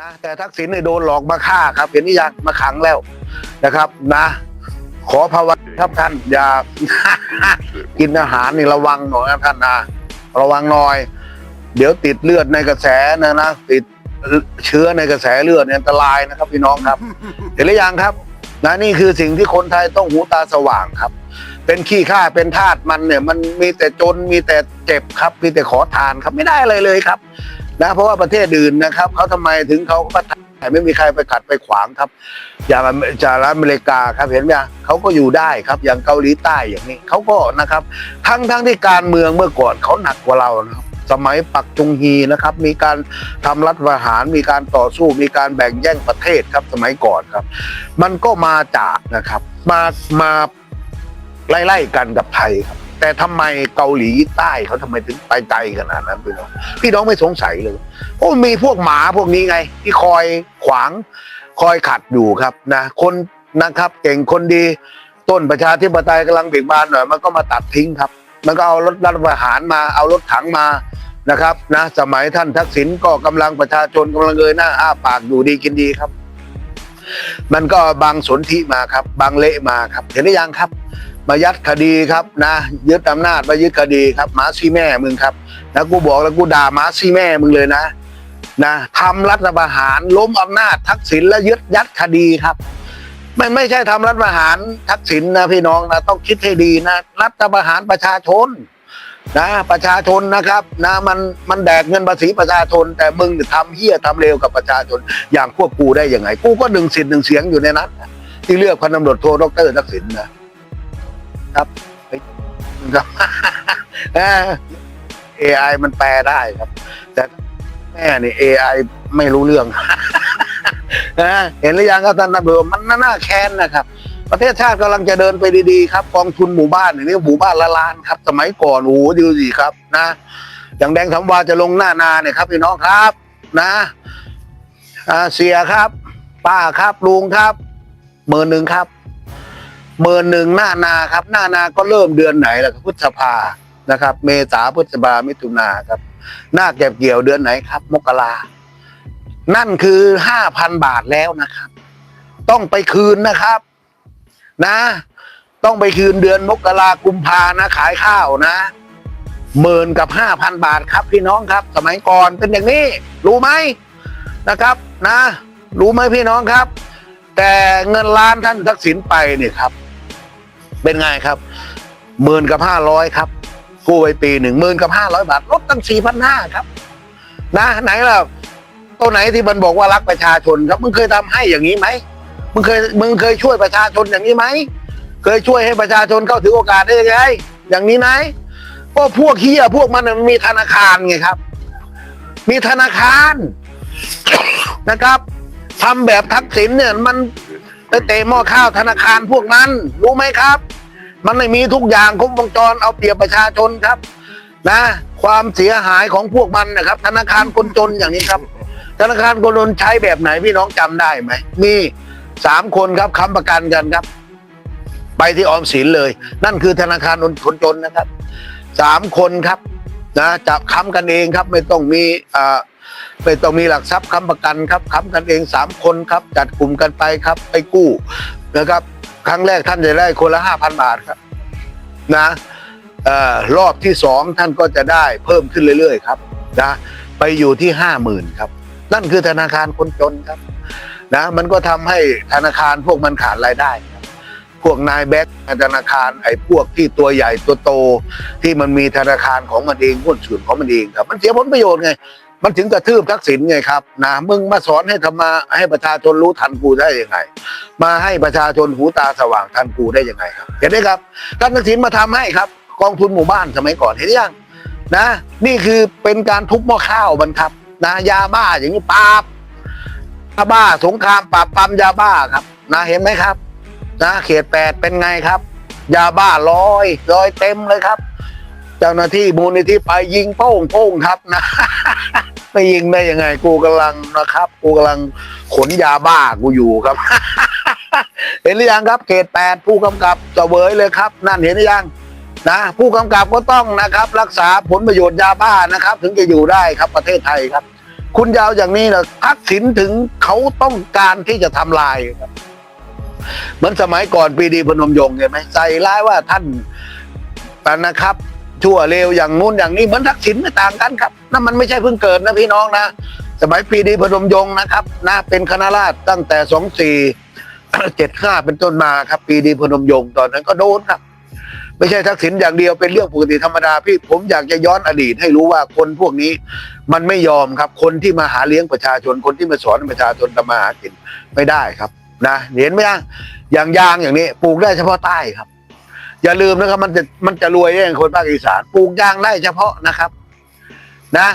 นะแต่ทักษิณเนี่ยโดนหลอกมาฆ่าครับ เห็นหรือยังมาขังแล้วนะครับนะ ขอภาวนาครับท่านอย่า กินอาหารนี่ระวังหน่อยนะท่านนะระวังหน่อย เดี๋ยวติดเลือดในกระแสนะนะติดเชื้อในกระแสเลือดเนี่ยอันตรายนะครับ พี่น้องครับ เห็นหรือยังครับนะนี่คือสิ่งที่คนไทยต้องหูตาสว่างครับ เป็นขี้ข้าเป็นทาสมันเนี่ย มันมีแต่จนมีแต่เจ็บครับ มีแต่ขอทานครับไม่ได้อะไรเลยครับ นะเพราะว่าประเทศอื่นนะครับเขาทำไมถึงเขาก็ทำไม่มีใครไปขัดไปขวางครับ อย่างสหรัฐอเมริกาครับเห็นไหมเขาก็อยู่ได้ครับอย่างเกาหลีใต้อย่างนี้เขาก็นะครับ ทั้งทั้งที่การเมืองเมื่อก่อนเขาหนักกว่าเรานะครับสมัยปักจุงฮีนะครับ มีการทำรัฐประหาร มีการต่อสู้ มีการแบ่งแย่งประเทศครับสมัยก่อนครับ มันก็มาจากนะครับ มามาไล่ๆกันกับไทยครับ แต่ทำไมเกาหลีใต้เขาทำไมถึงไปไกลขนาดนั้นพี่น้องพี่น้องไม่สงสัยเลยโอ้มีพวกหมาพวกนี้ไง ที่คอยขวางคอยขัดอยู่ครับนะคนนะครับเก่งคนดีต้นประชาธิปไตยกำลังเบิกบานหน่อยมันก็มาตัดทิ้งครับ มันก็เอารถรัฐประหารมาเอารถถังมานะครับนะสมัยท่านทักษิณก็กำลังประชาชนกำลังเงยหน้าอ้าปากอยู่ดีกินดีครับ มันก็บางสนธิมาครับ บางเละมาครับ เห็นหรือยังครับ มายัดคดีครับนะยึดอำนาจมายึดคดีครับหมาซี่แม่มึงครับนะกูบอกแล้วกูด่าหมาซี่แม่มึงเลยนะนะทำรัฐประหารล้มอำนาจทักษิณและยึดยัดคดีครับไม่ไม่ใช่ทำรัฐประหารทักษิณนะพี่น้องนะต้องคิดให้ดีนะรัฐประหารประชาชนนะประชาชนนะครับนะมันมันแดกเงินภาษีประชาชน แต่มึงเนี่ยทำเหี้ยทำเลวกับประชาชน อย่างพวกกูได้ยังไง กูก็หนึ่งสิทธิ์หนึ่งเสียงอยู่ในนั้นที่เลือกพันตำรวจโทดรทักษิณนะ ครับครับเอไอมันแปลได้ครับ แต่แม่นี่ AI ไอไม่รู้เรื่องนะเห็นหรือยังครับท่านตำรวจมันน่าแค้นนะครับ ประเทศชาติกำลังจะเดินไปดีๆครับกองทุนหมู่บ้านอย่างนี้หมู่บ้านละล้านครับ สมัยก่อนโอ้โหดูสิครับ นะ อย่างแดงทำวาจะลงหน้านาเนี่ยครับพี่น้องครับ นะอ่าเสียครับ ป้าครับลุงครับหมื่นหนึ่งครับ หมื่นหนึ่งหน้านาครับ หน้านาก็เริ่มเดือนไหนล่ะครพฤษภานะครับ เมษาพฤษภามิถุนาครับ หน้าเก็บเกี่ยวเดือนไหนครับ มกรานั่นคือห้าพันบาทแล้วนะครับ ต้องไปคืนนะครับ นะ ต้องไปคืนเดือนมกรากุมภานะ ขายข้าวนะหมื่นกับห้าพันบาทครับพี่น้องครับ สมัยก่อนเป็นอย่างนี้ รู้ไหมนะครับ นะ รู้ไหมพี่น้องครับ แต่เงินล้านท่านทักษิณไปเนี่ยครับ เป็นไงครับหมื่นกับห้าร้อยครับกู้ไปปีหนึ่งหมื่นกับห้าร้อยบาทลดตั้งสี่พันห้าครับ นะไหนล่ะตัวไหนที่มันบอกว่ารักประชาชนครับมึงเคยทำให้อย่างนี้ไหมมึงเคยมึงเคยช่วยประชาชนอย่างนี้ไหมเคยช่วยให้ประชาชนเข้าถึงโอกาสได้ยังไงอย่างนี้ไหมก็พวกเฮียพวกมันมีธนาคารไงครับ มีธนาคารนะครับทำแบบทักษิณเนี่ยมัน ไปเตะหม้อข้าวธนาคารพวกนั้น รู้ไหมครับ มันไม่มีทุกอย่างครบวงจรเอาเปรียบประชาชนครับนะ ความเสียหายของพวกมันนะครับ ธนาคารคนจนอย่างนี้ครับ ธนาคารคนจนใช้แบบไหนพี่น้องจำได้ไหมมีสามคนครับค้ำประกันกันครับ ไปที่ออมสินเลย นั่นคือธนาคารคนจนนะครับสามคนครับนะจับค้ำกันเองครับ ไม่ต้องมีอ่า ไม่ต้องมีหลักทรัพย์ค้ำประกันครับค้ำกันเองสามคนครับ จัดกลุ่มกันไปครับไปกู้นะครับ ครั้งแรกท่านจะได้คนละห้าพันบาทครับนะออรอบที่สองท่านก็จะได้เพิ่มขึ้นเรื่อยๆครับนะไปอยู่ที่ห้าหมื่นครับ นั่นคือธนาคารคนจนครับนะมันก็ทำให้ธนาคารพวกมันขาดรายได้พวกนายแบงค์ธนาคารไอ้พวกที่ตัวใหญ่ตัวโต ที่มันมีธนาคารของมันเองหุ้นส่วนของมันเองครับ มันเสียผลประโยชน์ไง มันถึงกระทืบทักษิณไงครับนะมึงมาสอนให้ทำมาให้ประชาชนรู้ทันกูได้ยังไง มาให้ประชาชนหูตาสว่างทันกูได้ยังไงครับ เห็นไหมครับท่านทักษิณมาทำให้ครับ กองทุนหมู่บ้านสมัยก่อนเห็นยังนะ นี่คือเป็นการทุบหม้อข้าวมันครับนะยาบ้าอย่างนี้ปราบยาบ้าสงครามปราบปรามยาบ้าครับ นะเห็นไหมครับ นะเขตแปดเป็นไงครับ ยาบ้าลอยลอยเต็มเลยครับ เจ้าหน้าที่มูลนิธิไปยิงโป้งโป้งครับนะไม่ยิงได้ยังไง กูกำลังนะครับ กูกำลังขนยาบ้ากูอยู่ครับ เห็นหรือยังครับ เขตแปดผู้กำกับจะเวยเลยครับ นั่นเห็นหรือยังนะผู้กำกับก็ต้องนะครับ รักษาผลประโยชน์ยาบ้านะครับ ถึงจะอยู่ได้ครับประเทศไทยครับ คุณยาวอย่างนี้นะทักษิณถึงเขาต้องการที่จะทำลายครับเหมือนสมัยก่อนปีดีพนมยงค์เห็นไหมใส่ร้ายว่าท่านนะครับ ชั่วเลวอย่างนู้นอย่างนี้เหมือนทักษิณไม่ต่างกันครับนั่นมันไม่ใช่เพิ่งเกิดนะพี่น้องนะ สมัยปีดีพนมยงค์นะครับนะเป็นคณะราษฎรตั้งแต่สองสี่เจ็ดห้าเป็นต้นมาครับ ปีดีพนมยงค์ตอนนั้นก็โดนครับ ไม่ใช่ทักษิณอย่างเดียวเป็นเรื่องปกติธรรมดาพี่ผมอยากจะย้อนอดีตให้รู้ว่าคนพวกนี้ มันไม่ยอมครับ คนที่มาหาเลี้ยงประชาชนคนที่มาสอนประชาชนทำมาหากินไม่ได้ครับ นะเห็นไหมอย่างยางอย่างนี้ปลูกได้เฉพาะใต้ครับ อย่าลืมนะครับ มันจะมันจะรวยได้อย่างคนภาคอีสานปลูกยางได้เฉพาะนะครับ นะ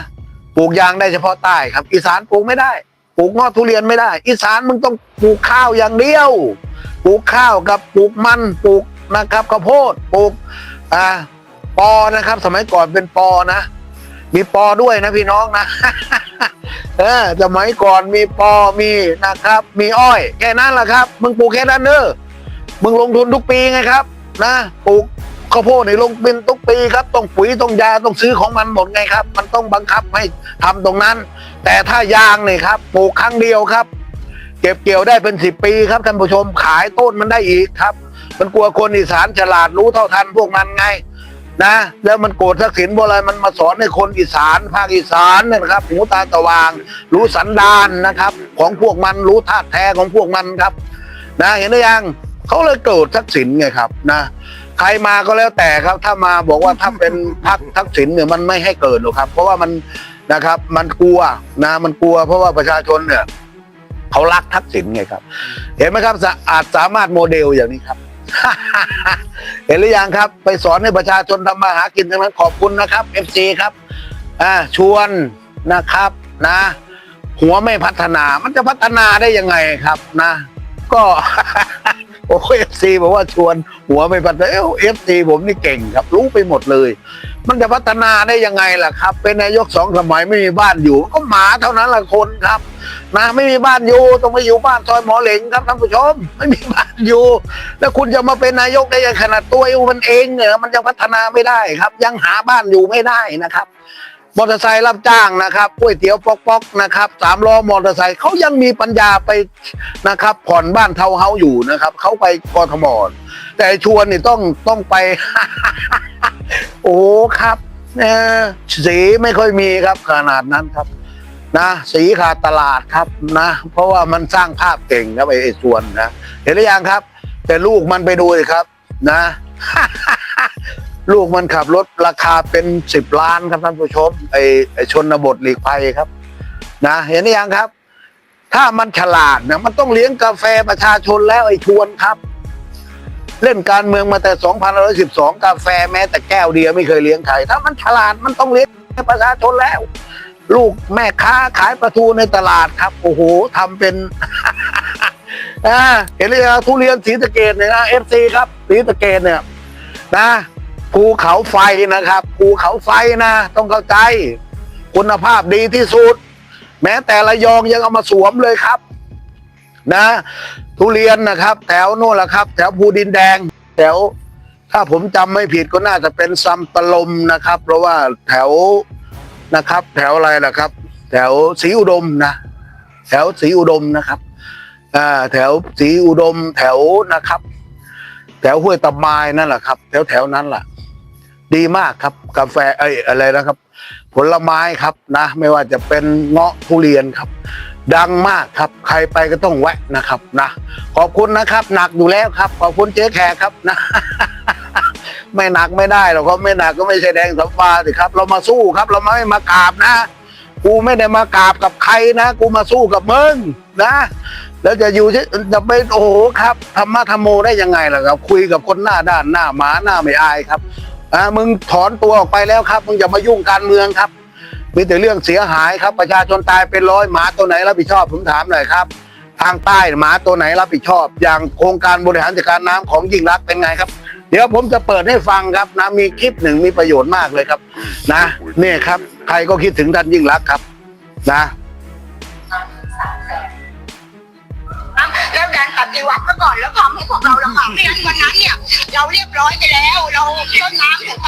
ปลูกยางได้เฉพาะใต้ครับ อีสานปลูกไม่ได้ปลูกงอทุเรียนไม่ได้ อีสานมึงต้องปลูกข้าวอย่างเดียวปลูกข้าวกับปลูกมันปลูกนะครับข้าวโพดปลูกอ่าปอนะครับ สมัยก่อนเป็นปอนะ มีปอด้วยนะพี่น้องนะเออสมัยก่อนมีปอมีนะครับ มีอ้อย แค่นั้นแหละครับ มึงปลูกแค่นั้นเนอะมึงลงทุนทุกปีไงครับ นะปลูกข้าวโพดในลงเป็นทุกปีครับต้องปุ๋ยต้องยาต้องซื้อของมันหมดไงครับ มันต้องบังคับให้ทำตรงนั้น แต่ถ้ายางเนี่ยครับปลูกครั้งเดียวครับ เก็บเกี่ยวได้เป็นสิบปีครับท่านผู้ชมขายต้นมันได้อีกครับ มันกลัวคนอีสานฉลาดรู้เท่าทันพวกมันไงนะแล้วมันโกรธทักษิณโบราณมันมาสอนให้คนอีสานภาคอีสานเนยนะครับหูตาตะวาง รู้สันดานนะครับ ของพวกมันรู้ธาตุแท้ของพวกมันครับ นะเห็นหรือยัง เขาเลยโกรธทักษิณไงครับนะใครมาก็แล้วแต่ครับ ถ้ามาบอกว่าถ้าเป็นพักทักษิณเนี่ยมันไม่ให้เกิดหรอกครับ เพราะว่ามันนะครับ มันกลัวนะมันกลัว เพราะว่าประชาชนเนี่ยเขารักทักษิณไงครับ เห็นไหมครับสะอาจสามารถโมเดลอย่างนี้ครับ เห็นหรือยังครับ ไปสอนให้ประชาชนทำมาหากินทั้งนั้นขอบคุณนะครับ FC ครับอ่าชวนนะครับนะ หัวไม่พัฒนามันจะพัฒนาได้ยังไงครับนะ ก็ โอ้เอฟซีบอกว่าชวนหัวไม่พัฒนาเอฟซีผมนี่เก่งครับ รู้ไปหมดเลย มันจะพัฒนาได้ยังไงล่ะครับ เป็นนายกสองสมัยไม่มีบ้านอยู่ ก็หมาเท่านั้นละคนครับนะไม่มีบ้านอยู่ต้องไปอยู่บ้านซอยหมอเหลงครับท่านผู้ชม ไม่มีบ้านอยู่ แล้วคุณจะมาเป็นนายกได้ยังขนาดตัวมันเองเนี่ยมันยังพัฒนาไม่ได้ครับ ยังหาบ้านอยู่ไม่ได้นะครับ มอเตอร์ไซค์รับจ้างนะครับก๋วยเตี๋ยวป๊อกๆนะครับสามล้อมอเตอร์ไซค์เขายังมีปัญญาไปนะครับผ่อนบ้านเทาเฮาอยู่นะครับเขาไปกทมแต่ชวนนี่ต้องต้องไป โอ้ครับเออสีไม่ค่อยมีครับขนาดนั้นครับ นะสีขาดตลาดครับนะ เพราะว่ามันสร้างภาพเก่งครับไอ้ไอ้ส่วนนะ เห็นหรือยังครับ แต่ลูกมันไปดูสิครับ นะ ลูกมันขับรถราคาเป็นสิบล้านครับท่านผู้ชมไอ้ไอชนบทหลีกภัยครับ นะเห็นหรือยังครับ ถ้ามันฉลาดนะมันต้องเลี้ยงกาแฟประชาชนแล้วไอ้ชวนครับ เล่นการเมืองมาแต่2112 กาแฟแม้แต่แก้วเดียวไม่เคยเลี้ยงใครถ้ามันฉลาดมันต้องเลี้ยงประชาชนแล้ว ลูกแม่ค้าขายปลาทูในตลาดครับโอ้โหทำเป็นอ่าเห็นหรือยังทุเรียนสีสะเกดเนี่ยนะเอฟซีครับสีสะเกดเนี่ยนะ ภูเขาไฟนะครับภูเขาไฟนะ ต้องเข้าใจ คุณภาพดีที่สุด แม้แต่ระยองยังเอามาสวมเลยครับ นะ ทุเรียนนะครับ แถวโน่นแหละครับ แถวภูดินแดง แถว ถ้าผมจำไม่ผิดก็น่าจะเป็นซัมปะลมนะครับ เพราะว่าแถวนะครับ แถวอะไรล่ะครับ แถวศรีอุดมนะแถวศรีอุดมนะครับอ่าแถวศรีอุดม แถวนะครับ แถวห้วยตะไมายนั่นแหละครับ แถวแถวนั้นแหละ ดีมากครับ กาแฟเอ้ยอะไรนะครับ ผลไม้ครับนะ ไม่ว่าจะเป็นเงาะทุเรียนครับ ดังมากครับ ใครไปก็ต้องแวะนะครับนะ ขอบคุณนะครับ หนักอยู่แล้วครับ ขอบคุณเจ๊แขกครับนะไม่หนักไม่ได้หรอกครับไม่หนักก็ไม่ใช่แดงสัมฟ้าสิครับ เรามาสู้ครับ เราไม่มากราบนะ กูไม่ได้มากราบกับใครนะ กูมาสู้กับมึงนะ แล้วจะอยู่จะไปโอ้โหครับธรรมะธรรมโมได้ยังไงล่ะครับ คุยกับคนหน้าด้านหน้าหมาหน้าไม่อายครับ อ่ามึงถอนตัวออกไปแล้วครับ มึงอย่ามายุ่งการเมืองครับ มีแต่เรื่องเสียหายครับ ประชาชนตายเป็นร้อยหมาตัวไหนรับผิดชอบผมถามหน่อยครับ ทางใต้หมาตัวไหนรับผิดชอบ อย่างโครงการบริหารจัดการน้ำของยิ่งรักเป็นไงครับ เดี๋ยวผมจะเปิดให้ฟังครับนะมีคลิปหนึ่งมีประโยชน์มากเลยครับ นะเนี่ยครับ ใครก็คิดถึงท่านยิ่งรักครับ นะแล้วดันปฏิวัติมาก่อนแล้วทำให้พวกเราลำบากไม่งั้นวันนั้นเนี่ย เราเรียบร้อยไปแล้ว ต้นน้ำถึงไป